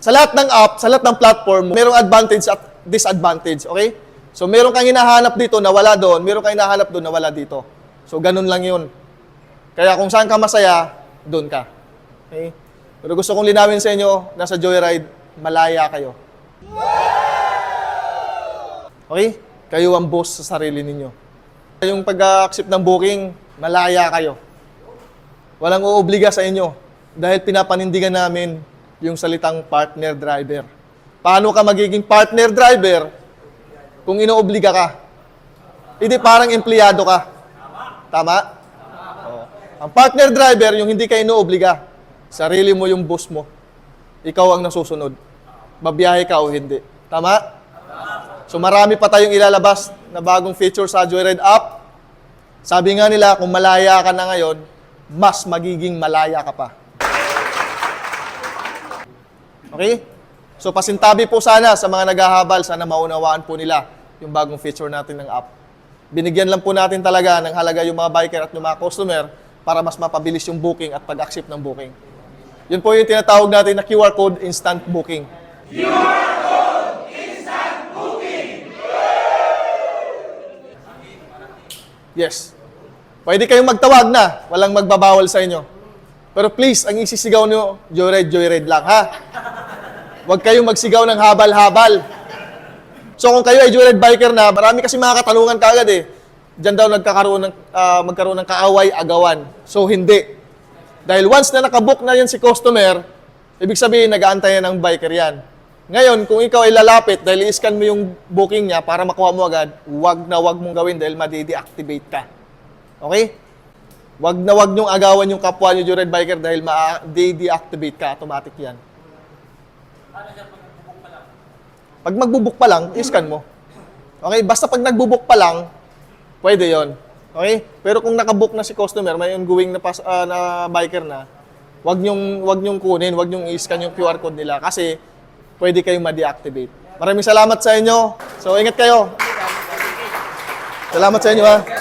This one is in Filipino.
Sa lahat ng app, sa lahat ng platform, merong advantage at disadvantage, okay? So meron kang hinahanap dito na wala doon, meron kang hinahanap doon na wala dito. So ganun lang yun. Kaya kung saan ka masaya, doon ka. Okay? Pero gusto kong linawin sa inyo, nasa Joyride, malaya kayo. Okay? Kayo ang boss sa sarili ninyo. Yung pag-accept ng booking, malaya kayo. Walang uobliga sa inyo dahil pinapanindigan namin yung salitang partner driver. Paano ka magiging partner driver kung inoobliga ka? Hindi parang empleyado ka. Tama? Oo. Ang partner driver, yung hindi ka inoobliga. Sarili mo yung boss mo. Ikaw ang nasusunod. Babiyahe ka o hindi. Tama? So marami pa tayong ilalabas na bagong feature sa Joyride app. Sabi nga nila, kung malaya ka na ngayon, mas magiging malaya ka pa. Okay? So pasintabi po sana sa mga naghahabal, sana maunawaan po nila yung bagong feature natin ng app. Binigyan lang po natin talaga ng halaga yung mga biker at yung mga customer para mas mapabilis yung booking at pag-accept ng booking. Yun po yung tinatawag natin na QR code instant booking. Yes. Pwede kayong magtawag na, walang magbabawal sa inyo. Pero please, ang isisigaw nyo, joyride, joyride lang, ha? Huwag kayong magsigaw ng habal-habal. So kung kayo ay joyride biker na, marami kasi mga katanungan kaagad eh. Diyan daw nagkakaroon ng, ah, magkaroon ng kaaway-agawan. So hindi. Dahil once na nakabook na yan si customer, ibig sabihin nag-aantay ng biker yan. Ngayon, kung ikaw ay lalapit dahil i-scan mo yung booking niya para makuha mo agad, wag na wag mong gawin dahil madi-deactivate ka. Okay? Wag na wag niyong agawan yung kapwa niyo joyride biker dahil ma-deactivate ka, automatic yan. Pag magbubook pa lang, i-scan mo. Okay? Basta pag nagbubook pa lang, pwede yon. Okay? Pero kung nakabook na si customer, may ongoing na, pas, ah, na biker na, wag niyong wag niyong kunin, wag niyong i-scan yung QR code nila kasi pwede kayong ma-deactivate. Maraming salamat sa inyo. So ingat kayo. Salamat sa inyo ha.